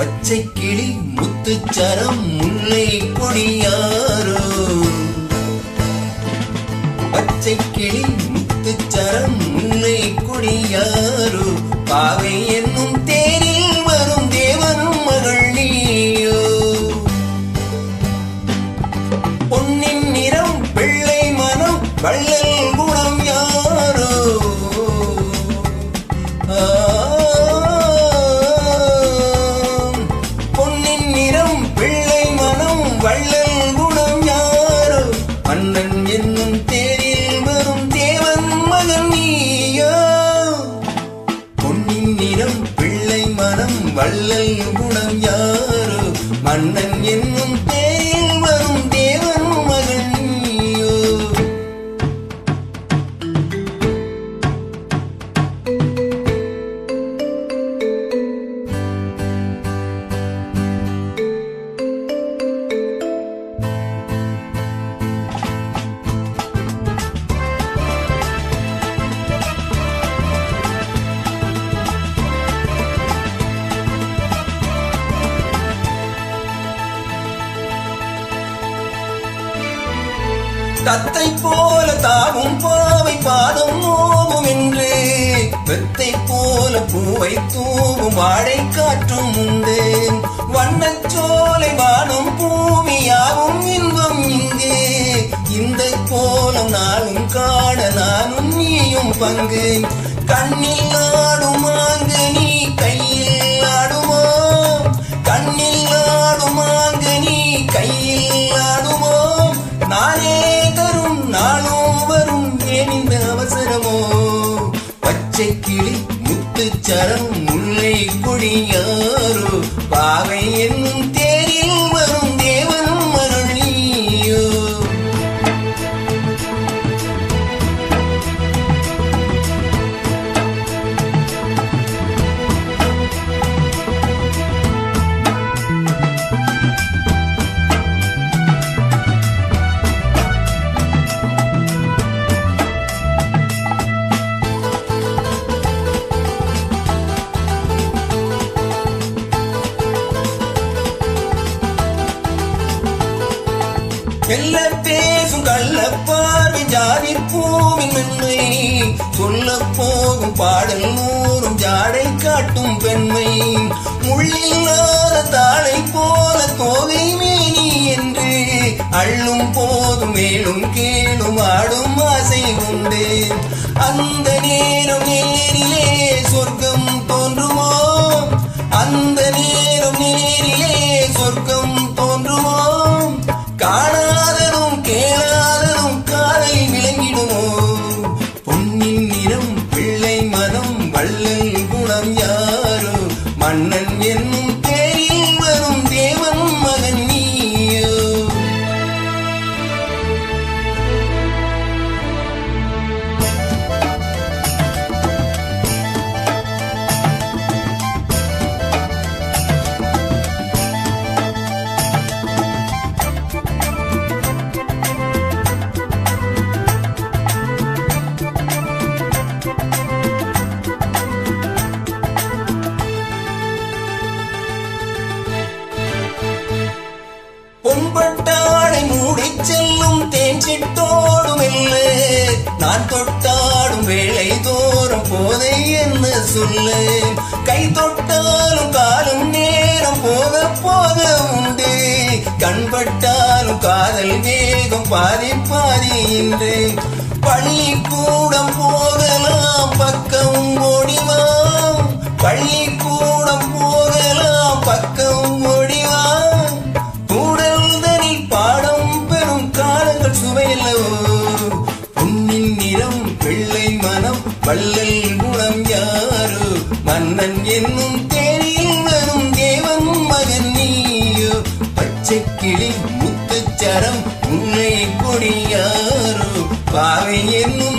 பச்சை கிளி முத்துச்சரம் முல்லை கொடியாரோ? பச்சை கிளி முத்துச்சரம் முல்லை கொடியாரோ? பாவை யாரோ மன்னன் என் தத்தை போல தாவும் பாவை பாதம் ஓவும் என்று வெத்தை போல பூவை தூவும் வாழை காற்றும் உண்டு வண்ணச்சோலை வானும் பூமியாவும் இன்பம் இங்கே. இந்த கோலம் நானும் காண நானும் நீயும் பங்கு. கண்ணில் நாடும் ஆங்கு நீ கையில் பச்சை கிளி முத்துச்சரம் முல்லை கொடியாரோ பாவை என்னும் தே செல்ல பேசும் கள்ள ஜாதி பூவின் மென்மை. சொல்ல போகும் பாடல் நூறும் ஜாடை காட்டும் பெண்மை. முள்ளில்லாத தாளை போல தோகை மேனி என்று அள்ளும் போதும் மேலும் கீழும் ஆடும் ஆசை உண்டு. அந்த நேரம் நேரிலே சொர்க்கம் தோன்றுமோ? தென்பட்டாடை மூடி செல்லும் தேன் சிட்டோடும் இல்லை. நான் தொட்டாடும் வேலை தோறும் போதை என்ன சொல்லு? கை தொட்டாலும் காலும் நேரம் போக போக உண்டு. கண்பட்டாலும் காதல் வேகம் பாதி பாதி இன்று. பள்ளிக்கூடம் போகலாம் பக்கம் ஓடிவா பள்ளி கூட வள்ளல் யாரு? மன்னன் என்னும் தேரில் வரும் தேவன் மகன் நீயோ. பச்சை கிளி முத்துச்சரம் உன்னை கொடியாரு. பாவை என்னும்